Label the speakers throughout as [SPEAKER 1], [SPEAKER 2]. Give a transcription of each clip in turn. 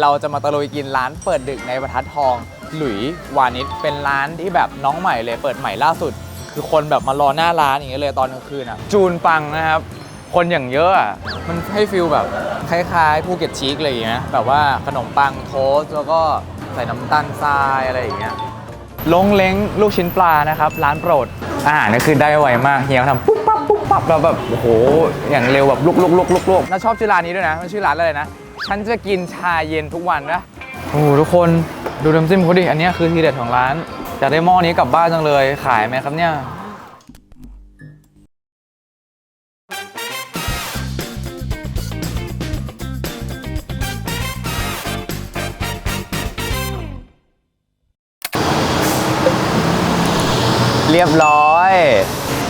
[SPEAKER 1] เราจะมาตะลุยกินร้านเปิดดึกในบรรทัดทอง หลุยวานิชเป็นร้านที่แบบน้องใหม่เลยเปิดใหม่ล่าสุด คือคนแบบมารอหน้าร้านอย่างเงี้ยเลยตอนกลางคืนอะจูนปังนะครับ คนอย่างเยอะอะมันให้ฟิลแบบคล้ายๆภูเก็ตชีกอะไรอย่างเงี้ยแบบว่าขนมปังโทสต์แล้วก็ใส่น้ำตาลทรายอะไรอย่างเงี้ยลงเล้งลูกชิ้นปลานะครับ ร้านโปรดอาหารนี่คือได้ไวมากเฮียเขาทำปุ๊บปั๊บปุ๊บปั๊บแล้วแบบโอ้โหอย่างเร็วแบบลุกลุกลุกลุกลุกน่าชอบชื่อร้านนี้ด้วยนะมันชื่อร้านอะไรนะ ฉันจะกินชาเย็นทุกวันนะโอ้โหทุกคนดูน้ำจิ้มเขาดิ อันนี้คือทีเด็ดของร้านอยากได้หม้อนี้กลับบ้านจังเลยขายไหมครับเนี่ยเรียบร้อย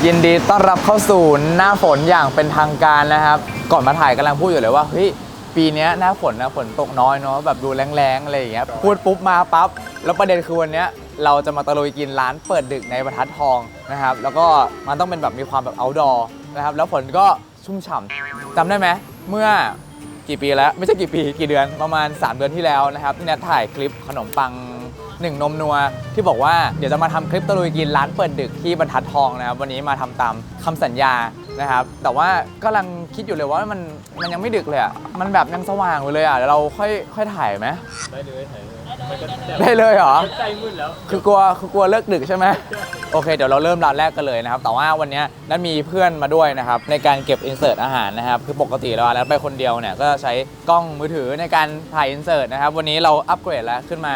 [SPEAKER 1] ยินดีต้อนรับเข้าสู่หน้าฝนอย่างเป็นทางการนะครับ ก่อนมาถ่ายกำลังพูดอยู่เลยว่าเฮ้ย ปีเนี้ยหน้าฝนนะฝนตกน้อยเนาะแบบดูแรงๆอะไรอย่างเงี้ยพูดปุ๊บมาปั๊บแล้วประเด็นคือวันเนี้ยเราจะมาตะลุยกินร้านเปิดดึกในบรรทัดทองนะครับ แล้วก็มันต้องเป็นแบบมีความแบบ outdoor นะครับ แล้วฝนก็ชุ่มฉ่ำจำได้ไหมเมื่อกี่ปีแล้วไม่ใช่กี่ปีกี่เดือนประมาณ 3 เดือนที่แล้วนะครับที่นัดถ่ายคลิปขนมปังหนึ่งนมนัว ที่บอกว่าเดี๋ยวจะมาทำคลิปตะลุยกินร้านเปิดดึกที่บรรทัดทองนะครับวันนี้มาทำตามคำสัญญา นะครับ แต่ว่ากำลังคิดอยู่เลยว่ามันมันยังไม่ดึกเลยอะ มันแบบยังสว่างอยู่เลยอะเดี๋ยวเราค่อยค่อยถ่ายไหม
[SPEAKER 2] ได้เลยถ่ายเลยมันก็แบบ
[SPEAKER 1] ได้เลยเหรอ
[SPEAKER 2] ใกล้มืดแล้ว
[SPEAKER 1] คือกลัวคือกลัวเลิกดึกใช่ไหมโอเค เดี๋ยวเราเริ่มร้านแรกกันเลยนะครับ แต่ว่าวันนี้นั้นมีเพื่อนมาด้วยนะครับ ในการเก็บอินเสิร์ตอาหารนะครับ คือปกติแล้วแล้วไปคนเดียวเนี่ย ก็ใช้กล้องมือถือในการถ่ายอินเสิร์ตนะครับ วันนี้เราอัปเกรดแล้วขึ้นมา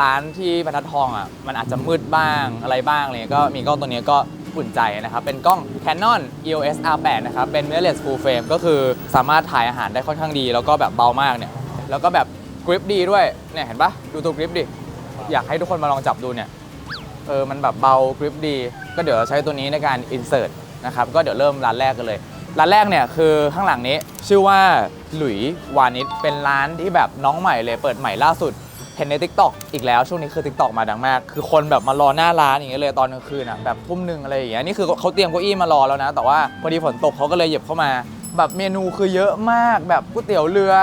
[SPEAKER 1] ร้านที่บรรทัดทองอะมันอาจจะมืดบ้างอะไรบ้างเลยก็มีกล้องตัวนี้ก็ อุ่นใจนะครับ เป็นกล้อง Canon EOS R8 นะครับ เป็น mirrorless full frame ก็คือสามารถถ่ายอาหารได้ค่อนข้างดี แล้วก็แบบเบามากเนี่ย แล้วก็แบบกริปดีด้วย เนี่ยเห็นปะดูตัวกริปดิ อยากให้ทุกคนมาลองจับดูเนี่ย เออ มันแบบเบากริปดี ก็เดี๋ยวเราใช้ตัวนี้ในการ insert นะครับ ก็เดี๋ยวเริ่มร้านแรกกันเลย ร้านแรกเนี่ยคือข้างหลังนี้ชื่อว่าหลุยวานิชเป็นร้านที่แบบน้องใหม่เลย เปิดใหม่ล่าสุด เห็นใน t ิ k t o k อีกแล้วช่วงนี้คือ t ิ k t o k มาดังมาก คือคนแบบมารอหน้าร้านอย่างเงี้ยเลยตอนกลางคืนอะแบบทุ่มหนึ่งอะไรอย่างเงี้ยนี่คือเขาเตรียมเก้าอี้มารอแล้วนะ แต่ว่าพอดีฝนตกเขาก็เลยหยียบเข้ามา แบบเมนูคือเยอะมากแบบก๋วยเตี๋ยวเรือ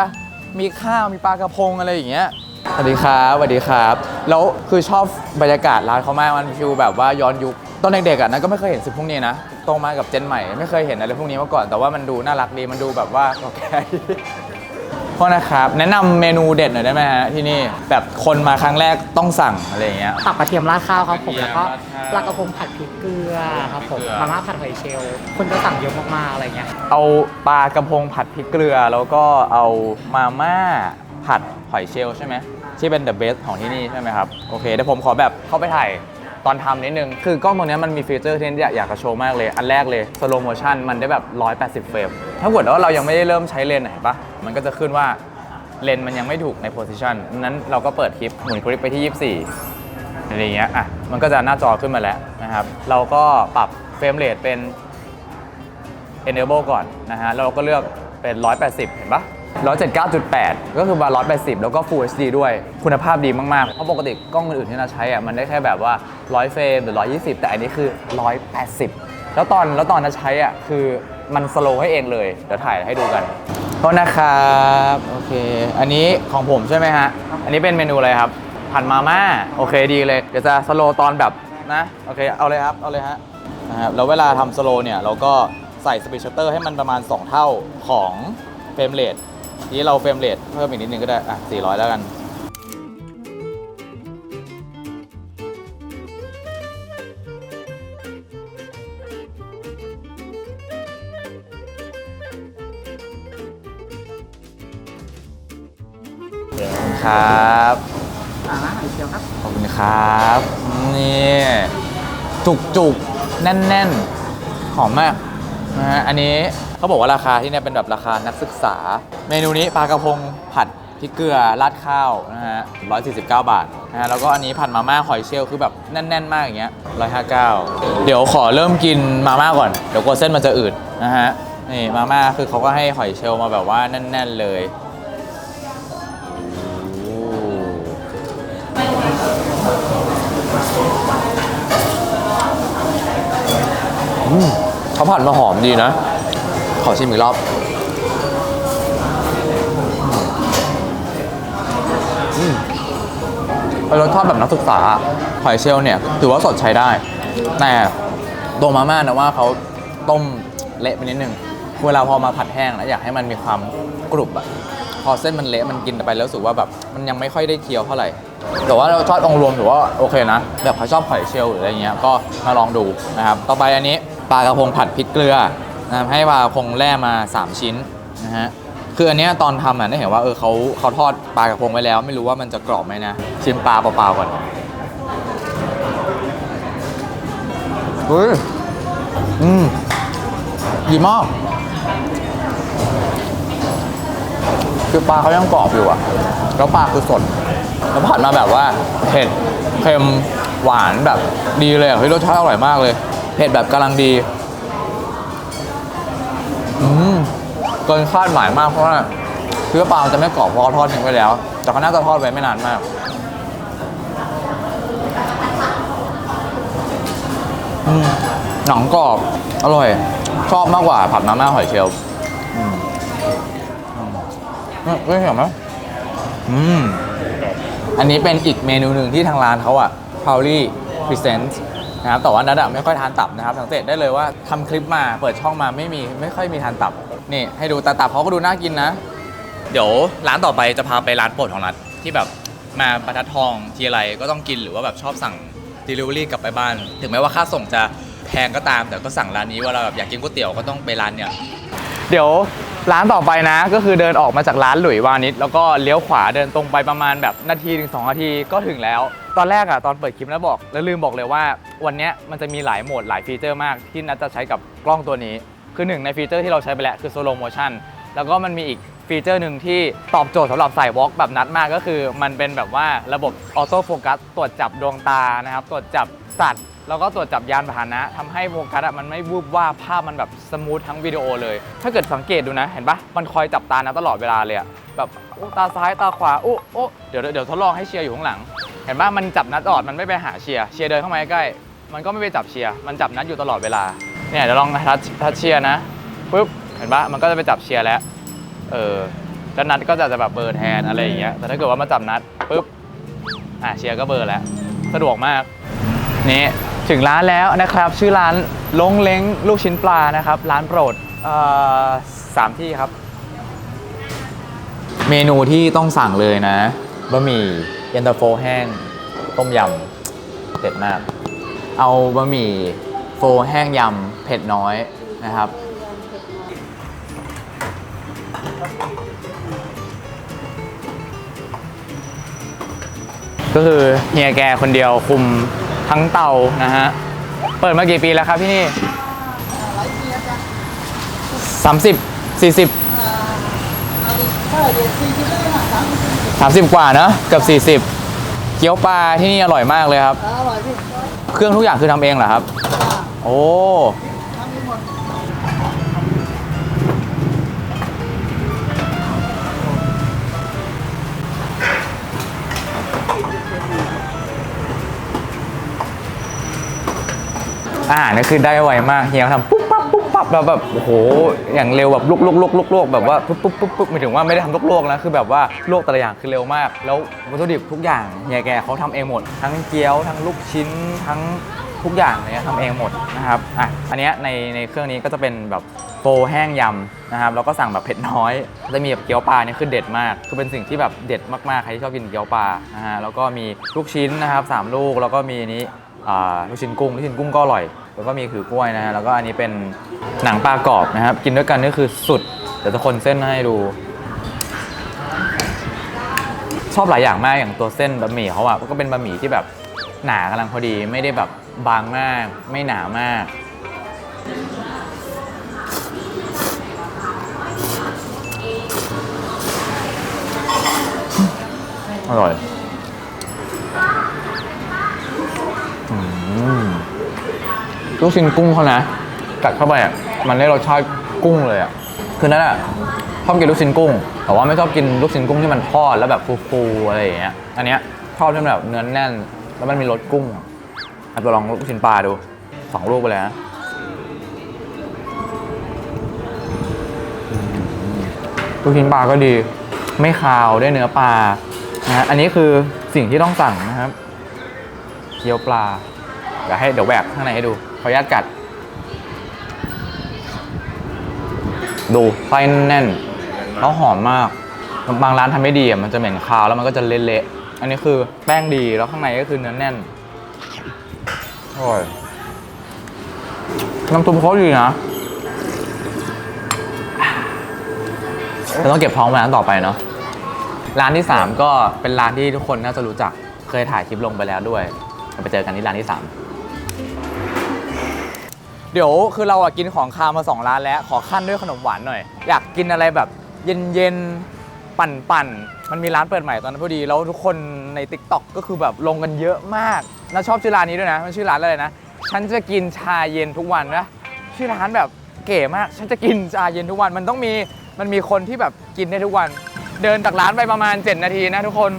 [SPEAKER 1] มีข้าวมีปลากระพงอะไรอย่างเงี้ยสวัสดีครับสวัสดีครับ แล้วคือชอบบรรยากาศร้านเขามากมันฟิลแบบว่าย้อนยุคตอนเด็กๆอะนั้นก็ไม่เคยเห็นสิ่งพวกนี้นะโตมากับเจนใหม่ ไม่เคยเห็นอะไรพวกนี้มาก่อนแต่ว่ามันดูน่ารักดีมันดูแบบว่าโอเค ษนะครับ แนะนำเมนูเด็ดหน่อยได้ไหมฮะที่นี่แบบคนมาครั้งแรกต้องสั่งอะไรอย่างเงี้ย
[SPEAKER 3] ตับกระเทียมราดข้าวครับผม
[SPEAKER 1] กระเทียม
[SPEAKER 3] แล้วก็
[SPEAKER 1] ราดข้าว
[SPEAKER 3] ปลากระพงผัดพริกเกลือครับผม
[SPEAKER 1] พริกเกลือ
[SPEAKER 3] มาม่าผัดหอยเชลล์คนจะสั่งเยอะมากๆอะไรเงี้ย
[SPEAKER 1] เอาปลากระพงผัดพริกเกลือ แล้วก็เอามาม่าผัดหอยเชลล์ใช่ไหมที่เป็น the best ของที่นี่ใช่ไหมครับ โอเคเดี๋ยวผมขอแบบเข้าไปถ่าย ตอนทำนิดนึง คือกล้องตัวเนี้ยมันมีฟีเจอร์ที่อยากอยากจะโชว์มากเลย อันแรกเลย slow motion มันได้แบบ 180 เฟรม ถ้าเกิดว่าเรายังไม่ได้เริ่มใช้เลนส์ไหนปะมันก็จะขึ้นว่าเลนส์มันยังไม่ถูกใน position นั้นเราก็เปิดคลิปหมุนกริปไปที่ 24 อะไรเงี้ย อะ มันก็จะหน้าจอขึ้นมาแล้วนะครับ เราก็ปรับเฟรมเรทเป็น enable ก่อนนะฮะแล้วเราก็เลือกเป็น 180 เห็นปะ 179.8 ก็คือมา180 แล้วก็ Full HD ด้วย คุณภาพดีมาก ๆ เพราะปกติกล้องอื่นๆที่เราใช้อะมันได้แค่แบบว่า 100 เฟรมหรือ 120 แต่อันนี้คือ 180 แล้วตอนแล้วตอนนั้นใช้อะคือมันสโลว์ให้เองเลย เดี๋ยวถ่ายให้ดูกันโทษนะครับ โอเค อันนี้ของผมใช่ไหมฮะ อันนี้เป็นเมนูอะไรครับ ผัดมาม่า โอเคดีเลย เดี๋ยวจะสโลว์ตอนแบบนะ โอเค เอาเลยครับ เอาเลยฮะนะครับแล้วเวลาทำสโลว์เนี่ย เราก็ใส่สปีดชัตเตอร์ให้มันประมาณ 2 เท่าของเฟรมเรท ทีนี้เราเฟรมเรทเพิ่มอีกนิดนึงก็ได้ อะ 400 แล้วกันขอบคุณครับ
[SPEAKER 3] มาม่าหอยเชลล์ครับ
[SPEAKER 1] ขอบคุณครับ นี่จุกจุกแน่นแน่นหอมมากนะฮะอันนี้ เขาบอกว่าราคาที่เนี่ยเป็นแบบราคานักศึกษา เมนูนี้ปลากระพงผัดพริกเกลือราดข้าวนะฮะ149 บาทนะฮะแล้วก็อันนี้ผัดมาม่าหอยเชลล์คือแบบแน่น ๆ มากอย่างเงี้ย159 เดี๋ยวขอเริ่มกินมาม่าก่อน เดี๋ยวกลัวเส้นมันจะอืดนะฮะนี่มาม่าคือเขาก็ให้หอยเชลล์มาแบบว่าแน่น ๆ เลยเขาผัดมาหอมดีนะ ขอชิมอีกรอบอืมเป็นรสชาติแบบนักศึกษาหอยเชลล์เนี่ยถือว่าสดใช้ได้ แต่ตัวมาม่านะว่าเขาต้มเละไปนิดนึง เวลาพอมาผัดแห้งแล้วอยากให้มันมีความกรุบอะพอเส้นมันเละมันกินไปแล้วรู้สึกว่าแบบมันยังไม่ค่อยได้เคี้ยวเท่าไหร่ แต่ว่าเรสชาติองค์รวมถือว่าโอเคนะ แบบใครชอบหอยเชลล์หรืออะไรเงี้ยก็มาลองดูนะครับ ต่อไปอันนี้ปลากระพงผัดพริกเกลือ นะครับให้ปลากระพงแล่มา 3 ชิ้นนะฮะคืออันเนี้ยตอนทำอะได้เห็นว่าเออเขาเขาทอดปลากระพงไว้แล้ว ไม่รู้ว่ามันจะกรอบไหมนะชิมปลาเปล่าๆก่อนเฮ้ยอืมดีมากคือปลาเขายังกรอบอยู่อะแล้วปลาคือสด แล้วผัดมาแบบว่าเผ็ดเค็มหวานแบบดีเลยอะเฮ้ยรสชาติอร่อยมากเลย เผ็ดแบบกำลังดี เกินคาดหมายมากเพราะว่าคือปลาจะไม่กรอบเพราะเขาทอดทิ้งไว้แล้ว แต่เขาน่าจะทอดไว้ไม่นานมากอืมหนังกรอบ อร่อย ชอบมากกว่าผัดมาม่าหอยเชลล์อืมอืมไม่เห็นไหมอืม อันนี้เป็นอีกเมนูหนึ่งที่ทางร้านเขาอะ p o w l y Presents นะครับแต่ว่านัดอะไม่ค่อยทานตับนะครับสังเกตได้เลยว่าทำคลิปมาเปิดช่องมาไม่มีไม่ค่อยมีทานตับ นี่ให้ดูแต่ตับเขาก็ดูน่ากินนะ เดี๋ยวร้านต่อไปจะพาไปร้านโปรดของนัดที่แบบมาประทัดทองทีไรก็ต้องกินหรือว่าแบบชอบสั่ง Delivery กลับไปบ้าน ถึงแม้ว่าค่าส่งจะแพงก็ตาม แต่ก็สั่งร้านนี้ว่าเราแบบอยากกินก๋วยเตี๋ยวก็ต้องไปร้านเนี่ยเดี๋ยวร้านต่อไปนะ ก็คือเดินออกมาจากร้านหลุยวานิชแล้วก็เลี้ยวขวาเดินตรงไปประมาณแบบนาทีถึงสองนาทีก็ถึงแล้ว ตอนแรกอะตอนเปิดคลิปแล้วบอกแล้วลืมบอกเลยว่า วันเนี้ยมันจะมีหลายโหมดหลายฟีเจอร์มากที่นัดจะใช้กับกล้องตัวนี้ คือหนึ่งในฟีเจอร์ที่เราใช้ไปแล้วคือ slow motion แล้วก็มันมีอีกฟีเจอร์หนึ่งที่ตอบโจทย์สำหรับใส่วอล์กแบบนัดมากก็คือ มันเป็นแบบว่าระบบออโต้โฟกัสตรวจจับดวงตานะครับตรวจจับสัตว์แล้วก็ตรวจจับยานพาหนะทำให้โฟกัสอะมันไม่วูบว่าภาพมันแบบสมูททั้งวิดีโอเลย ถ้าเกิดสังเกตดูนะ เห็นปะมันคอยจับตานะตลอดเวลาเลยอะแบบโอ้ตาซ้ายตาขวาโอ้โอ้เดี๋ยวเดี๋ยวทดลองให้เชียร์อยู่ข้างหลัง เห็นปะมันจับนัดตลอดมันไม่ไปหาเชียร์เชียร์เดินเข้ามาใกล้มันก็ไม่ไปจับเชียร์มันจับนัดอยู่ตลอดเวลา เนี่ยเดี๋ยวลองทัชทัชเชียร์นะปุ๊บเห็นปะมันก็จะไปจับเชียร์แล้ว เออแล้วนัดก็จะจะแบบเบอร์แทนอะไรอย่างเงี้ยแต่ถ้าเกิดว่ามาจับนัดปุ๊บอะเชียร์ก็เบอร์แล้ว สะดวกมากนี่ถึงร้านแล้วนะครับ ชื่อร้านลงเล้งลูกชิ้นปลานะครับ ร้านโปรดเอ่อสามที่ครับ เมนูที่ต้องสั่งเลยนะบะหมี่เย็นตาโฟแห้ง ต้มยำเผ็ดมาก เอาบะหมี่ โฟแห้งยำเผ็ดน้อยนะครับ ก็คือเฮียแกคนเดียวคุมทั้งเตานะฮะ เปิดมากี่ปีแล้วครับพี่นี่สามสิบสี่สิบสามสิบกว่าเนอะเกือบสี่สิบเกี๊ยวปลาที่นี่อร่อยมากเลยครับ
[SPEAKER 4] อร่อยพี่
[SPEAKER 1] เครื่องทุกอย่างคือทำเองเหรอครับ โอ้
[SPEAKER 4] อา
[SPEAKER 1] หารนี่คือได้ไวมากเฮียเขาทำปุ๊บปั๊บปุ๊บปั๊บแบบแบบโอ้โหอย่างเร็วแบบลุกลุกลุกลุกลุกแบบว่าปุ๊บปุ๊บปุ๊บปุ๊บหมายถึงว่าไม่ได้ทำลุกลวกนะคือแบบว่าลวกแต่ละอย่างคือเร็วมาก แล้ววัตถุดิบทุกอย่างเฮียแกเขาทำเองหมด ทั้งเกี๊ยวทั้งลูกชิ้นทั้ง ทุกอย่างเลยทำเองหมดนะครับอะอันเนี้ยในในเครื่องนี้ก็จะเป็นแบบโฟแห้งยำนะครับแล้วก็สั่งแบบเผ็ดน้อยจะมีแบบเกี๊ยวปลาเนี่ยคือเด็ดมาก คือเป็นสิ่งที่แบบเด็ดมากๆใครที่ชอบกินเกี๊ยวปลานะฮะแล้วก็มีลูกชิ้นนะครับสามลูกแล้วก็มีอันนี้ลูกชิ้นกุ้งลูกชิ้นกุ้งก็อร่อย แล้วก็มีขือกล้วยนะฮะแล้วก็อันนี้เป็นหนังปลากรอบนะครับ กินด้วยกันนี่คือสุดเดี๋ยวจะคนเส้นให้ดูชอบหลายอย่างมากอย่างตัวเส้นบะหมี่เขาอะก็เป็นบะหมี่ที่แบบหนากำลังพอดีไม่ได้แบบ บางมาก ไม่หนามาก อร่อยอลูกชิ้นกุ้งเขานะ กัดเข้าไปอะ มันได้รสชาติกุ้งเลยอะ คือนั่นอะชอบกินลูกชิ้นกุ้ง แต่ว่าไม่ชอบกินลูกชิ้นกุ้งที่มันทอดแล้วแบบฟูๆอะไรอย่างเงี้ย อันเนี้ยชอบที่มันแบบเนื้อแน่น แล้วมันมีรสกุ้งอะ อะไปลองลูกชิ้นปลาดูสองลูกไปเลยนะลูกชิ้นปลาก็ดีไม่คาวได้เนื้อปลานะฮะอันนี้คือสิ่งที่ต้องสั่งนะครับเกี๊ยวปลาเดี๋ยวให้เดี๋ยวแหวกข้างในให้ดูขออนุญาตกัด ดูไส้แน่นแล้วหอมมากบางร้านทำไม่ดีมันจะเหม็นคาวแล้วมันก็จะเละๆอันนี้คือแป้งดีแล้วข้างในก็คือเนื้อแน่น อร่อยน้ำซุปเขาดีนะเราต้องเก็บท้องไว้ร้านต่อไปเนาะร้านที่ 3 ก็เป็นร้านที่ทุกคนน่าจะรู้จักเคยถ่ายคลิปลงไปแล้วด้วยไปเจอกันที่ร้านที่ 3 เดี๋ยวคือเราอะกินของคาวมา 2 ร้านแล้ว ขอขั้นด้วยขนมหวานหน่อย อยากกินอะไรแบบเย็นๆ ปั่นๆ มันมีร้านเปิดใหม่ตอนนั้นพอดี แล้วทุกคนใน t ิ k t o k ก็คือแบบลงกันเยอะมาก น่าชอบชื่อร้านนี้ด้วยนะ มันชื่อร้านอะไรนะ ฉันจะกินชาเย็นทุกวันนะ ชื่อร้านแบบเก๋มาก ฉันจะกินชาเย็นทุกวัน มันต้องมี มันมีคนที่แบบกินได้ทุกวัน เดินจากร้านไปประมาณ 7 นาทีนะทุกคน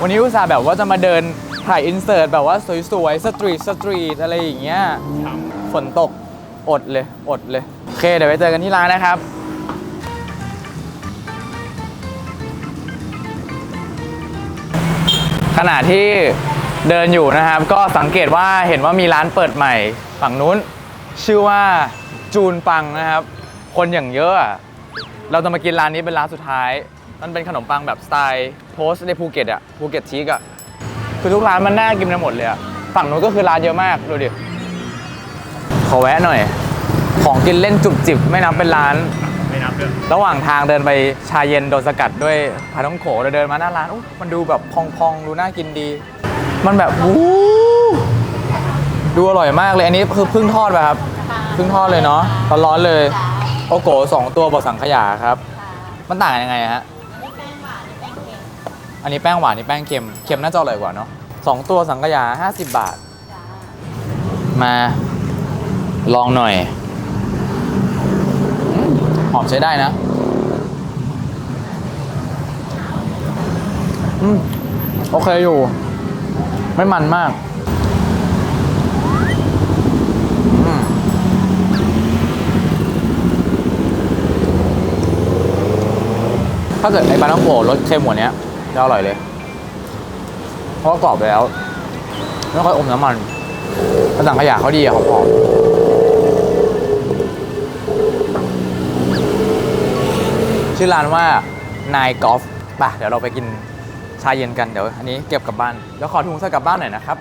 [SPEAKER 1] วันนี้อุตส่าห์แบบว่าจะมาเดินถ่ายอินเสิร์ตแบบว่าสวยๆ สตรีท สตรีทอะไรอย่างเงี้ย ฝนตก อดเลย อดเลย โอเค เดี๋ยวไปเจอกันที่ร้านนะครับขณะที่ เดินอยู่นะครับ ก็สังเกตว่าเห็นว่ามีร้านเปิดใหม่ฝั่งนู้น ชื่อว่าจูนปังนะครับ คนอย่างเยอะอะเราจะมากินร้านนี้เป็นร้านสุดท้าย มันเป็นขนมปังแบบสไตล์โพสในภูเก็ตอะภูเก็ตชีกอะคือทุกร้านมันน่ากินไปหมดเลยอะฝั่งนู้นก็คือร้านเยอะมากดูดิขอแวะหน่อย ของกินเล่นจุบจิบไม่นับเป็นร้าน
[SPEAKER 2] ไม่นับด้วย
[SPEAKER 1] ระหว่างทางเดินไปชาเย็นโดนสกัดด้วยพาท้องโขเราเดินมาหน้าร้านอุ๊ยมันดูแบบพองๆดูน่ากินดี มันแบบวู้ดูอร่อยมากเลย อันนี้คือเพึ่งทอดป่ะครับเพึ่งทอดเลยเนาะร้อนๆเลย โอโกสองตัวบดสังขยาครับ มันต่างกันยังไงฮะอันนี้แป้งหวานนี่แป้งเค็มเค็มน่าจะอร่อยกว่าเนาะสองตัวสังขยา50บาท มาลองหน่อย หอมใช้ได้นะอืมโอเคอยู่ ไม่มันมากถ้าเกิดในปลาต้องโกรสเค็มกว่านี้จะอร่อยเลย เพราะกรอบแล้ว ไม่ค่อยอมน้ำมันกระสังขยะเขาดีอะหอมชื่อร้านว่านายกอล์ฟป่ะ เดี๋ยวเราไปกินาเย็นกันเดี๋ยวอันนี้เก็บกลับบ้านแล้วขอถุงใส่กลับบ้านหน่อยนะครับ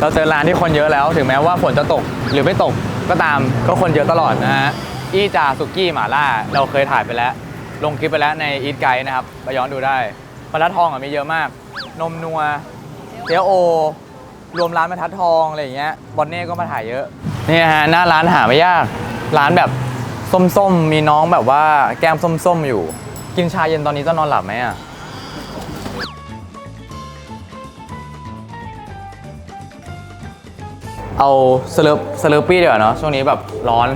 [SPEAKER 1] เราเจอร้านที่คนเยอะแล้วถึงแม้ว่าฝนจะตกหรือไม่ตกก็ตามก็คนเยอะตลอดนะฮะอีจาสุกี้หม่าล่าเราเคยถ่ายไปแล้ว ลงคลิปไปแล้วในอีทไกด์นะครับไปย้อนดูได้บรรทัดทองอะมีเยอะมาก นมนัวเทียโอ รวมร้านบรรทัดทองอะไรอย่างเงี้ยบอนเน่ก็มาถ่ายเยอะนี่ฮะหน้าร้านหาไม่ยาก ร้านแบบส้มๆ มีน้องแบบว่าแก้มส้มๆอยู่ กินชาเย็นตอนนี้จะนอนหลับไหมอะ เอาสเลปสเลปปี้เดี๋ยวาเนาะช่วงนี้แบบร้อน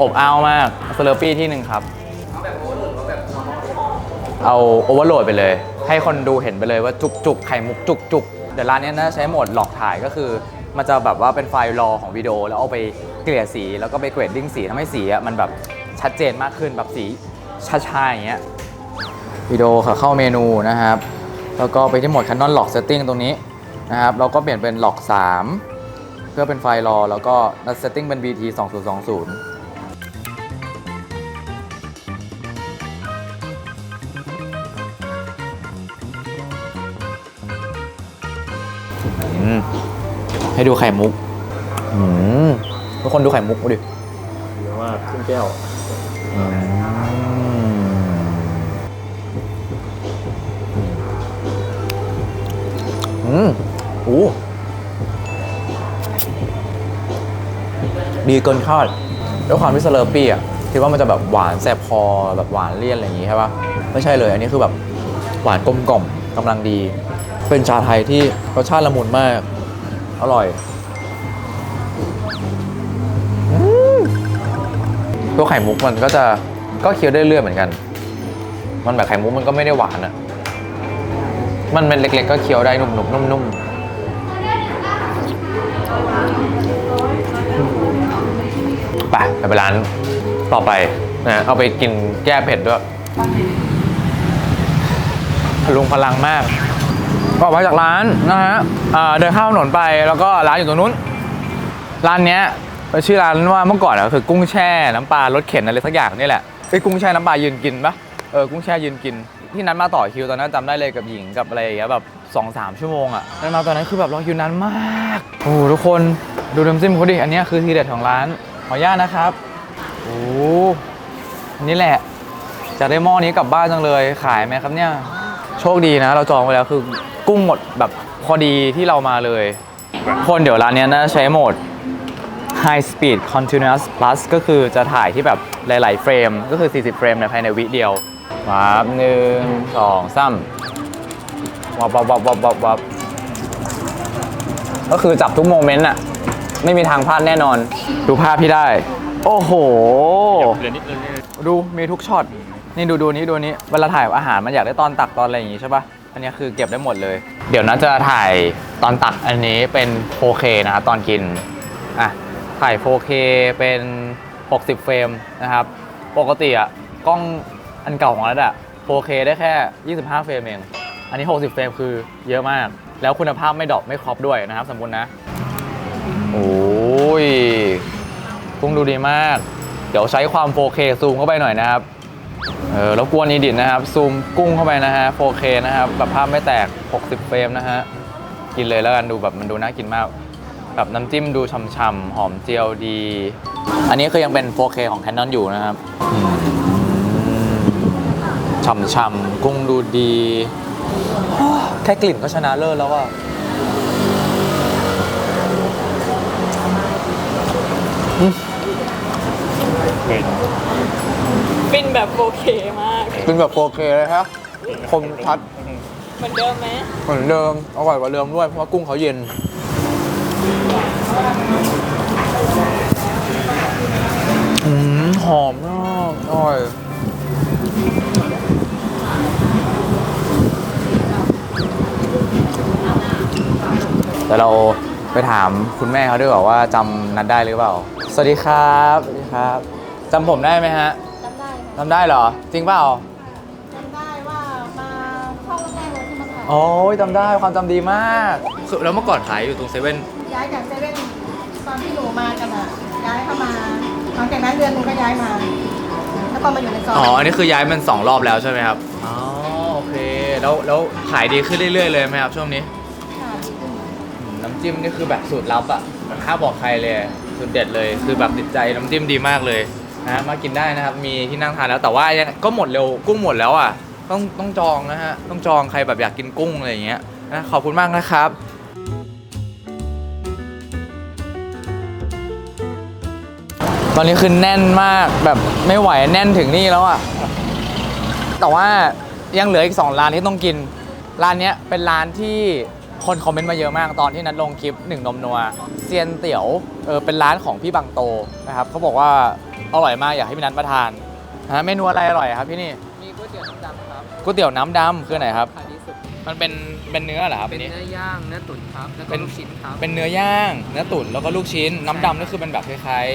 [SPEAKER 1] อบอ้าวมากสเลปปี้ที่หนึ่งครับ เอาโอเวอร์โหลดไปเลย ให้คนดูเห็นไปเลยว่าจุกจุกไข่มุกจุกจุกเดี๋ยวร้านเนี้ยนะใช้โหมดหลอกถ่ายก็คือ มันจะแบบว่าเป็นไฟล์รอของวิดีโอ แล้วเอาไปเกลี่ยสีแล้วก็ไปเกรดดิ้งสีทำให้สีอะมันแบบชัดเจนมากขึ้นแบบสีชาๆอย่างเงี้ย วิดีโอค่ะเข้าเมนูนะครับ แล้วก็ไปที่โหมด Canon Lock Setting ตรงนี้นะครับ เราก็เปลี่ยนเป็น Lock 3 เพื่อเป็นไฟล์รอ แล้วก็นัด Setting เป็น BT 2020อืมให้ดูไข่มุกอืมทุกคนดูไข่มุกดูดิ
[SPEAKER 2] เยอะมากครึ่งแก้ว
[SPEAKER 1] อืมโอ้ดีเกินคาดด้วยความที่สเลอร์ปี้อะคิดว่ามันจะแบบหวานแสบคอแบบหวานเลี่ยนอะไรอย่างงี้ใช่ปะไม่ใช่เลย อันนี้คือแบบหวานกลมกล่อมกำลังดี เป็นชาไทยที่รสชาติละมุนมาก อร่อยตัวไข่มุกมันก็จะก็เคี้ยวได้เรื่อยเหมือนกัน มันแบบไข่มุกมันก็ไม่ได้หวานอะ มันเป็นเล็กๆก็เคี้ยวได้นุ่มๆนุ่มๆไปไปร้านต่อไปนะเอาไปกินแก้เผ็ดด้วยพลุงพลังมากก็ออกมาจากร้านนะฮะเดินข้ามถนนไปแล้วก็ร้านอยู่ตรงนู้น ร้านเนี้ยชื่อร้านว่าเมื่อก่อนอะคือกุ้งแช่น้ำปลารสเข็นอะไรสักอย่างนี่แหละไอ้ยกุ้งแช่น้ำปลายืนกินปะเออกุ้งแช่ยืนกิน ที่นัดมาต่อคิวตอนนั้นจำได้เลยกับหญิงกับอะไรอย่างเงี้ยแบบสองสามชั่วโมงอะนัดมาตอนนั้นคือแบบรอคิวนานมากโอ้โหทุกคนดูน้ำจิ้มเขาดิอันนี้คือทีเด็ดของร้านขออนุญาตนะครับโอ้โหนนี้แหละจะได้หม้อนี้กลับบ้านจังเลยขายไหมครับเนี่ยโชคดีนะ เราจองไว้แล้วคือกุ้งหมดแบบพอดีที่เรามาเลย คนเดี๋ยวร้านนี้น่าจะใช้โหมด High Speed Continuous Plus ก็คือจะถ่ายที่แบบหลาย ๆ เฟรม ก็คือ 40 เฟรมในภายในวิเดียว วับหนึ่งสองสามวับวับวับวับวับวับก็คือจับทุกโมเมนต์อะไม่มีทางพลาดแน่นอน ดูภาพที่ได้ โอ้โห
[SPEAKER 2] เหลือนิดนึงเนี่ย
[SPEAKER 1] ดูมีทุกช็อต นี่ดูดูนี้ดูนี้ เวลาถ่ายอาหารมันอยากได้ตอนตักตอนอะไรอย่างงี้ใช่ปะอันนี้คือเก็บได้หมดเลย เดี๋ยวนั้นจะถ่ายตอนตักอันนี้เป็น 4K นะครับตอนกิน อะ ถ่าย 4K เป็น 60 เฟรมนะครับ ปกติอะกล้อง อันเก่าของเราอะ 4K ได้แค่ 25 เฟรมเอง อันนี้ 60 เฟรมคือเยอะมาก แล้วคุณภาพไม่ดรอปไม่ครอปด้วยนะครับ สมมุตินะ โอ้ยกุ้งดูดีมาก เดี๋ยวใช้ความ 4K ซูมเข้าไปหน่อยนะครับ เออแล้วกวนอีดิทนะครับ ซูมกุ้งเข้าไปนะฮะ 4K นะครับแบบภาพไม่แตก 60 เฟรมนะฮะ กินเลยแล้วกันดูแบบมันดูน่ากินมากแบบน้ำจิ้มดูฉ่ำๆหอมเจียวดี อันนี้คือยังเป็น 4K ของ Canon อยู่นะครับ อืมฉ่ำๆกุ้งดูดี แค่กลิ่นก็ชนะเลิศแล้วอะ
[SPEAKER 2] เห็น
[SPEAKER 4] ฟินแบบโอเคมาก
[SPEAKER 1] เป็นแบบ 4K เลยครับคมชัด
[SPEAKER 4] เหมือนเดิมไหม
[SPEAKER 1] เหมือนเดิมอร่อยกว่าเดิมด้วยเพราะว่ากุ้งเขาเย็น ยวเราไปถามคุณแม่เขาด้วยว่าว่าจำนัดได้หรือเปล่า สวัสดีครับ สวัสดีครับจำผมได้ไหมฮะ
[SPEAKER 5] จำได้ค่ะ
[SPEAKER 1] จำได้เหรอ จริงเปล่า
[SPEAKER 5] จำได้ว่ามาเข้าแรกเลยที่มาขาย
[SPEAKER 1] โอ้ยจำได้ความจำดีมากคือแล้วเมื่อก่อนขายอยู่ตรงเซเว่น
[SPEAKER 5] ย้ายจากเซเว่นตอนที่หนูมากันอะย้ายเข้ามาหลังจากนั้นเดือนหนึงก็ย้ายมา แล้วก็มาอยู่ในซอย
[SPEAKER 1] อ๋ออันนี้คือย้ายมันสองรอบแล้วใช่ไหมครับอ๋อโอเค แล้วแล้วขายดีขึ้นเรื่อยๆเลยไหมครับช่วงนี้
[SPEAKER 5] ค่ะ
[SPEAKER 1] อืม น้ำจิ้มนี่คือแบบสูตรลับอะถ้าบอกใครเลยสูตรเด็ดเลย คือแบบติดใจน้ำจิ้มดีมากเลยนะมากินได้นะครับ มีที่นั่งทานแล้วแต่ว่ายังก็หมดเร็วกุ้งหมดแล้วอะต้องต้องจองนะฮะต้องจองใครแบบอยากกินกุ้งอะไรอย่างเงี้ยนะขอบคุณมากนะครับตอนนี้คือแน่นมากแบบไม่ไหวแน่นถึงนี่แล้วอะแต่ว่ายังเหลืออีก 2 ร้านที่ต้องกิน ร้านนี้เป็นร้านที่ คนคอมเมนต์มาเยอะมากตอนที่นัดลงคลิปหนึ่งนมนัวเซียนเตี๋ยวเออเป็นร้านของพี่บังโตนะครับเขาบอกว่าอร่อยมากอยากให้พี่นัดมาทานฮะเมนูอะไรอร่อยครับพี่นี่
[SPEAKER 3] มีก๋วยเตี๋ยวน้ำดำครับ
[SPEAKER 1] ก๋วยเตี๋ยวน้ำดำคืออนไหนครับ
[SPEAKER 3] ขายดีสุด
[SPEAKER 1] มันเป็นเป็นเนื้อเหรอครับ
[SPEAKER 3] เป็น
[SPEAKER 1] อันนี้
[SPEAKER 3] เนื้อย่างเนื้อตุ๋นครับแล้ว
[SPEAKER 1] เป็
[SPEAKER 3] ก็
[SPEAKER 1] น
[SPEAKER 3] ลูกชิ้นครับ
[SPEAKER 1] เป็นเนื้อย่างเนื้อตุ๋นแล้วก็ลูกชิ้น น้ำดำนี่คือเป็นแบบคล้าย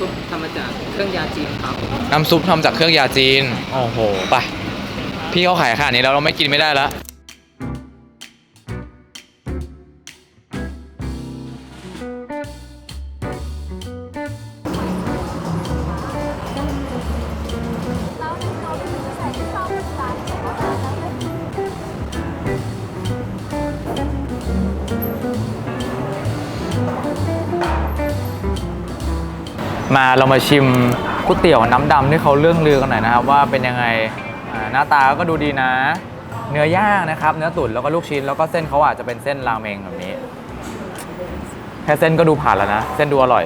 [SPEAKER 3] ซุปทำมาจากเครื่องยาจีนครับ
[SPEAKER 1] ๆน้ำซุปทำจากเครื่องยาจีนโอ้โหไปพี่เขาขายขนาดนี้แล้วเราไม่กินไม่ได้แล้ว เรามาชิมก๋วยเตี๋ยวน้ำดำที่เขาเรื่องลือกันหน่อยนะครับ ว่าเป็นยังไงหน้าตาก็ดูดีนะ เนื้อย่างนะครับ เนื้อตุ๋นแล้วก็ลูกชิ้นแล้วก็เส้นเขาอาจจะเป็นเส้นราเมงแบบนี้แค่เส้นก็ดูผ่านแล้วนะ เส้นดูอร่อย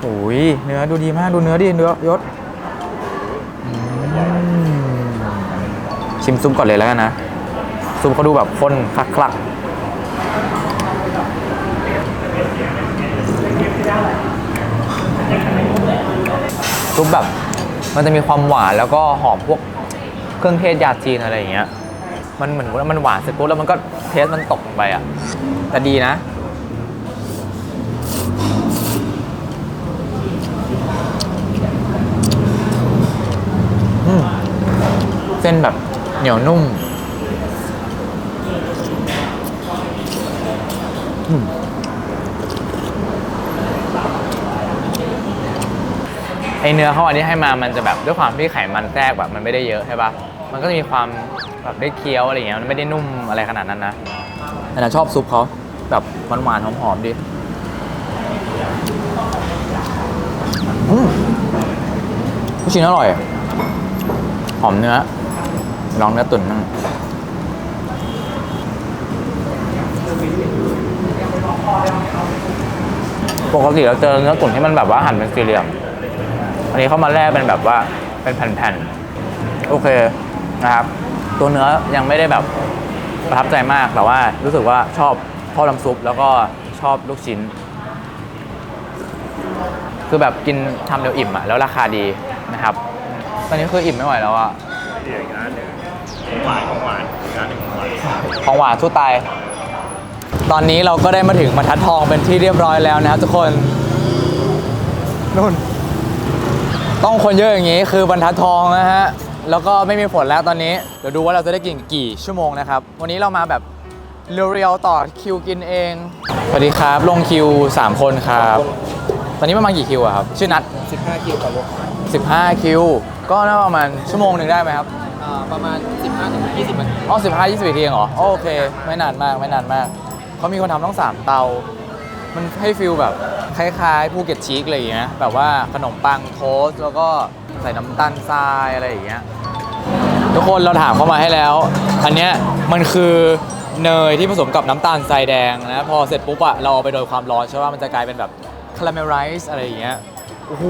[SPEAKER 1] โอ้ยเนื้อดูดีมากดูเนื้อดิเนื้อยศชิมซุปก่อนเลยแล้วกันนะซุปเขาดูแบบข้นคลักๆ ซุปแบบ มันจะมีความหวานแล้วก็หอมพวกเครื่องเทศยาจีนอะไรอย่างเงี้ย มันเหมือนว่ามันหวานสร็จปุ๊บแล้วมันก็เทสมันตกไปอะ แต่ดีนะ เส้นแบบเหนียวนุ่มม ไอเนื้อเขาอันนี้ให้มามันจะแบบด้วยความที่ไขมันแทรกแบบมันไม่ได้เยอะใช่ปะมันก็จะมีความแบบได้เคี้ยวอะไรอย่างเงี้ยมันไม่ได้นุ่มอะไรขนาดนั้นนะแต่นะชอบซุปเขาแบบหวานๆหอมๆดิอืมลูกชิ้นอร่อย หอมเนื้อลองเนื้อตุ๋นนั่งปกติเราเจอเนื้อตุ๋นที่มันแบบว่าหั่นเป็นสี่เหลี่ยม อันนี้เข้ามาแล่เป็นแบบว่าเป็นแผ่นๆ โอเคนะครับ ตัวเนื้อยังไม่ได้แบบประทับใจมาก แต่ว่ารู้สึกว่าชอบชอบน้ำซุป แล้วก็ชอบลูกชิ้น คือแบบกินทำเดียวอิ่มอะแล้วราคาดีนะครับ ตอนนี้คืออิ่มไม่ไหวแล้วอะ
[SPEAKER 2] เดี๋ยวอีกร้านหนึ่งของหวานของหวานอีกร้านหนึ่งของหวาน
[SPEAKER 1] ของหวานสู้ตาย ตอนนี้เราก็ได้มาถึงบรรทัดทองเป็นที่เรียบร้อยแล้วนะครับทุกคนนู่น ต้องคนเยอะอย่างนี้คือบรรทัดทองนะฮะ แล้วก็ไม่มีฝนแล้วตอนนี้ เดี๋ยวดูว่าเราจะได้กินกี่ชั่วโมงนะครับ วันนี้เรามาแบบเรียวๆต่อคิวกินเอง สวัสดีครับ ลงคิว 3 คนครับ ตอนนี้ประมาณกี่คิวอะครับ ชื่อนัด
[SPEAKER 3] 15 คิวต่อรถ
[SPEAKER 1] 15 คิว ก็น่าประมาณชั่วโมงหนึ่งได้ไหมครับ
[SPEAKER 3] อ่าประมาณ 15ถึง20นาที
[SPEAKER 1] อ๋อสิบห้ายี่สิบนาทีเองเหรอ โอเค ไม่นานมาก ไม่นานมาก เขามีคนทำต้องสามเตา มันให้ฟิลแบบคล้ายๆภูเก็ตชีกอะไรอย่างเงี้ยแบบว่าขนมปังโทสต์แล้วก็ใส่น้ำตาลทรายอะไรอย่างเงี้ยทุกคนเราถามเข้ามาให้แล้ว อันเนี้ยมันคือเนยที่ผสมกับน้ำตาลทรายแดงนะพอเสร็จปุ๊บอะเราเอาไปโดนความร้อนใช่ป่ะมันจะกลายเป็นแบบคาราเมลไรซ์อะไรอย่างเงี้ยโอ้โห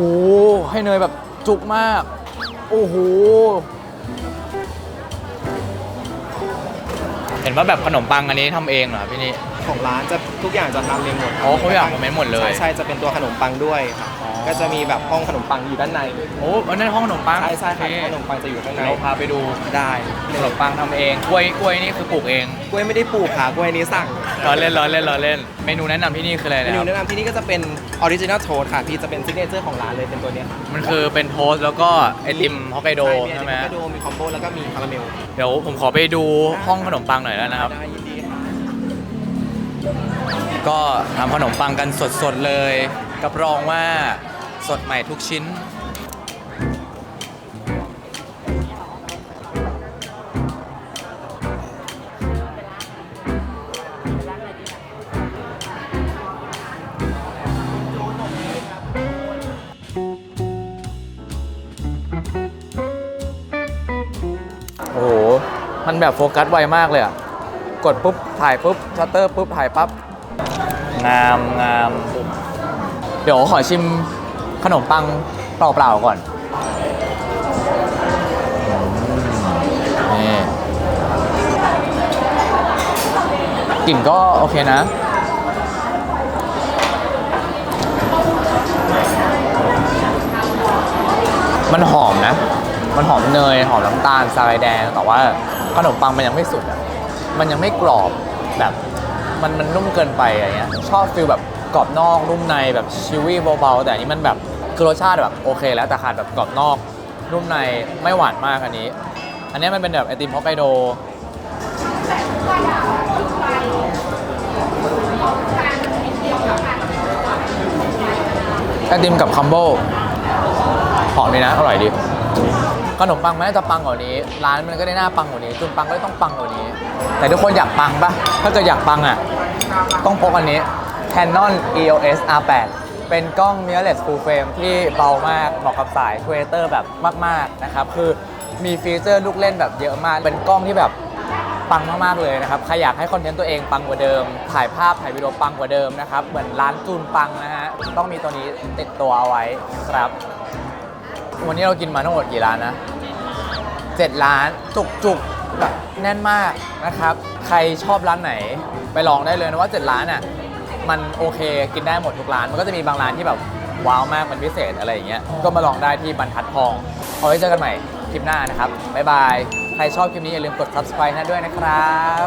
[SPEAKER 1] ให้เนยแบบจุกมากโอ้โหเห็นว่าแบบขนมปังอันนี้ทำเองเหรอพี่นี่
[SPEAKER 6] ของร้านจะทุกอย่างจะทำเองหมด
[SPEAKER 1] อ๋อเขาอยากคอมเมนต์หมดเลย
[SPEAKER 6] ใช่ใช่จะเป็นตัวขนมปังด้วยครับ
[SPEAKER 1] อ๋อ
[SPEAKER 6] ก็จะมีแบบห้องขนมปังอยู่ด้านใน
[SPEAKER 1] โอ้อันนั้นห้องขนมปัง
[SPEAKER 6] ใช่ใช่ครับ
[SPEAKER 1] โอเข
[SPEAKER 6] นมปังจะอยู่ข้างใน
[SPEAKER 1] เราพาไปดู
[SPEAKER 6] ได้
[SPEAKER 1] ขนมปังทำเองกล้วยกล้วยนี่คือปลูกเอง
[SPEAKER 6] กล้วยไม่ได้ปลูกค่ะกล้วยนี้สั่ง
[SPEAKER 1] ล้อเล่นล้อเล่นล้อเล่น เมนูแนะนำที่นี่คืออะไร
[SPEAKER 6] เม
[SPEAKER 1] นะค
[SPEAKER 6] นู
[SPEAKER 1] รับ
[SPEAKER 6] แนะนำที่นี่ก็จะเป็นออริจินัลโทสค่ะพี่จะเป็นซิกเนเจอร์ของร้านเลยเป็นตัวเนี้ย
[SPEAKER 1] มันคือเป็นโทสต์แล้วก็ไอติมฮอกไกโด
[SPEAKER 6] ใช่
[SPEAKER 1] ใช่ไหม
[SPEAKER 6] มีกระโดมีคอมโบแล้วก็มีคาราเมล
[SPEAKER 1] เดี๋ยวผมขอไปดูห้องขนมปังหน่อยแล้วนะครับ
[SPEAKER 6] ได้ยินดีค่ะ
[SPEAKER 1] ก็ทำขนมปังกันสดๆเลยกับรองว่าสดใหม่ทุกชิ้น โอ้โห มันแบบโฟกัสไวมากเลยอะ กดปุ๊บ ถ่ายปุ๊บ ชัตเตอร์ปุ๊บ ถ่ายปั๊บ งามงามเดี๋ยวขอชิมขนมปังเปล่าๆก่อนนี่กลิ่นก็โอเคนะ มันหอมนะ มันหอมเนย หอมน้ำตาลทรายแดง แต่ว่าขนมปังมันยังไม่สุดอะ มันยังไม่กรอบแบบ มันมันนุ่มเกินไปอะไรเงี้ยชอบฟิลแบบกรอบนอกนุ่มในแบบชิวี่เบาๆแต่อันนี้มันแบบคือรสชาติแบบโอเค แล้วแต่ขาดแบบกรอบนอกนุ่มในไม่หวานมากอันนี้ อันนี้มันเป็นแบบไอติมฮอกไกโดไอติมกับคัมโบหอมดีนะ อร่อยดี ขนมปังมันน่าจะปังกว่านี้ ร้านมันก็ได้หน้าปังกว่านี้จุนปังก็ต้องปังกว่านี้ แต่ทุกคนอยากปังปะถ้าเกิดอยากปังอะ ต้องพกอันนี้ Canon EOS R8 เป็นกล้อง mirrorless full frame ที่เบามากเหมาะกับสาย creator แบบมาก ๆ นะครับ คือมีฟีเจอร์ลูกเล่นแบบเยอะมาก เป็นกล้องที่แบบปังมาก ๆ เลยนะครับ ใครอยากให้คอนเทนต์ตัวเองปังกว่าเดิม ถ่ายภาพ ถ่ายวิดีโอปังกว่าเดิมนะครับ เหมือนร้านจูนปังนะฮะ ต้องมีตัวนี้ติดตัวเอาไว้ครับ วันนี้เรากินมาทั้งหมดกี่ร้านนะ 7 ร้านจุกจุกๆแบบแน่นมากนะครับ ใครชอบร้านไหนไปลองได้เลยนะว่า 7 ร้านอะมันโอเคกินได้หมดทุกร้าน มันก็จะมีบางร้านที่แบบว้าวมากมันพิเศษอะไรอย่างเงี้ยก็มาลองได้ที่บรรทัดทอง เอาไว้เจอกันใหม่คลิปหน้านะครับบ๊ายบายใครชอบคลิปนี้อย่าลืมกด subscribe นะด้วยนะครับ